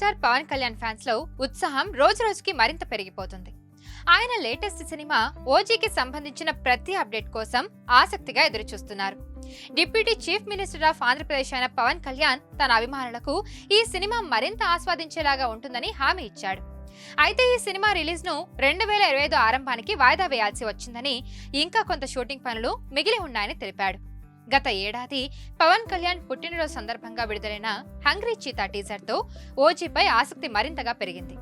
కళ్యాణ్ ఫ్యాన్స్లో ఉత్సాహం రోజు రోజుకి మరింత పెరిగిపోతుంది. ఆయన లేటెస్ట్ సినిమా ఓజీకి సంబంధించిన ప్రతి అప్డేట్ కోసం ఆసక్తిగా ఎదురుచూస్తున్నారు. Deputy chief minister of Andhra Pradesh అయిన పవన్ కళ్యాణ్ తన అభిమానులకు ఈ సినిమా మరింత ఆస్వాదించేలాగా ఉంటుందని హామీ ఇచ్చాడు. అయితే ఈ సినిమా రిలీజ్ను రెండు వేల ఇరవై ఐదు ఆరంభానికి వాయిదా వేయాల్సి వచ్చిందని ఇంకా కొంత షూటింగ్ పనులు మిగిలి ఉన్నాయని తెలిపాడు. గత ఏడాది పవన్ కళ్యాణ్ పుట్టినరోజు సందర్భంగా విడుదలైన హంగ్రీ చీతా టీజర్తో ఓజీపై ఆసక్తి మరింతగా పెరిగింది.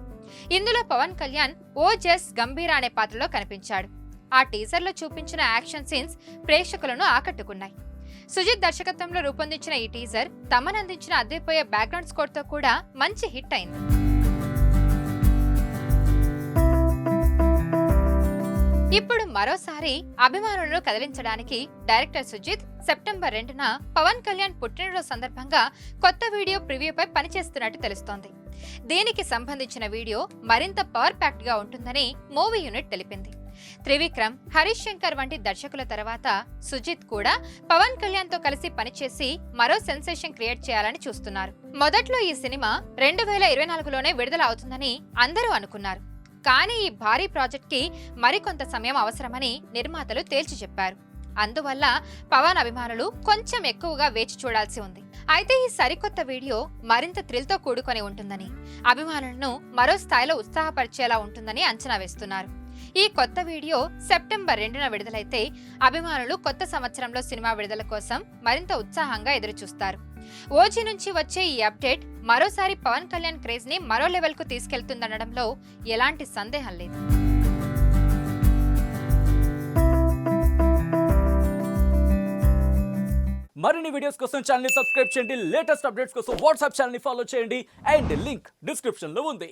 ఇందులో పవన్ కళ్యాణ్ ఓ జస్ గంభీర అనే పాత్రలో కనిపించాడు. ఆ టీజర్లో చూపించిన యాక్షన్ సీన్స్ ప్రేక్షకులను ఆకట్టుకున్నాయి. సుజిత్ దర్శకత్వంలో రూపొందించిన ఈ టీజర్ తమనందించిన అద్దెపోయే బ్యాక్గ్రౌండ్ స్కోర్తో కూడా మంచి హిట్ అయింది. ఇప్పుడు మరోసారి అభిమానులను కదిలించడానికి డైరెక్టర్ సుజిత్ సెప్టెంబర్ రెండున పవన్ కళ్యాణ్ పుట్టినరోజు సందర్భంగా కొత్త వీడియో ప్రివ్యూపై పనిచేస్తున్నట్టు తెలుస్తోంది. దీనికి సంబంధించిన వీడియో మరింత పవర్ ప్యాక్డ్గా ఉంటుందని మూవీ యూనిట్ తెలిపింది. త్రివిక్రమ్ హరీష్ శంకర్ వంటి దర్శకుల తర్వాత సుజిత్ కూడా పవన్ కళ్యాణ్తో కలిసి పనిచేసి మరో సెన్సేషన్ క్రియేట్ చేయాలని చూస్తున్నారు. మొదట్లో ఈ సినిమా రెండు వేల ఇరవై నాలుగులోనే విడుదల అవుతుందని అందరూ అనుకున్నారు. కానీ ఈ భారీ ప్రాజెక్ట్కి మరికొంత సమయం అవసరమని నిర్మాతలు తేల్చి చెప్పారు. అందువల్ల పవన్ అభిమానులు కొంచెం ఎక్కువగా వేచి చూడాల్సి ఉంది. అయితే ఈ సరికొత్త వీడియో మరింత థ్రిల్తో కూడుకొని ఉంటుందని అభిమానులను మరో స్థాయిలో ఉత్సాహపరిచేలా ఉంటుందని అంచనా వేస్తున్నారు. ఈ కొత్త వీడియో సెప్టెంబర్ రెండున విడుదలైతే అభిమానులు కొత్త సంవత్సరంలో సినిమా విడుదల కోసం మరింత ఉత్సాహంగా ఎదురుచూస్తారు. ఓజీ నుంచి వచ్చే ఈ అప్డేట్ మరోసారి పవన్ కళ్యాణ్ క్రేజ్ని మరో లెవెల్కు తీసుకెళ్తుందనడంలో ఎలాంటి సందేహం లేదు. మరిన్ని వీడియోస్ కోసం ఛానల్ సబ్స్క్రైబ్ చేయండి. లేటెస్ట్ అప్డేట్స్ కోసం వాట్సాప్ ఛానల్ ఫాలో చేయండి. అండ్ లింక్ డిస్క్రిప్షన్లో ఉంది.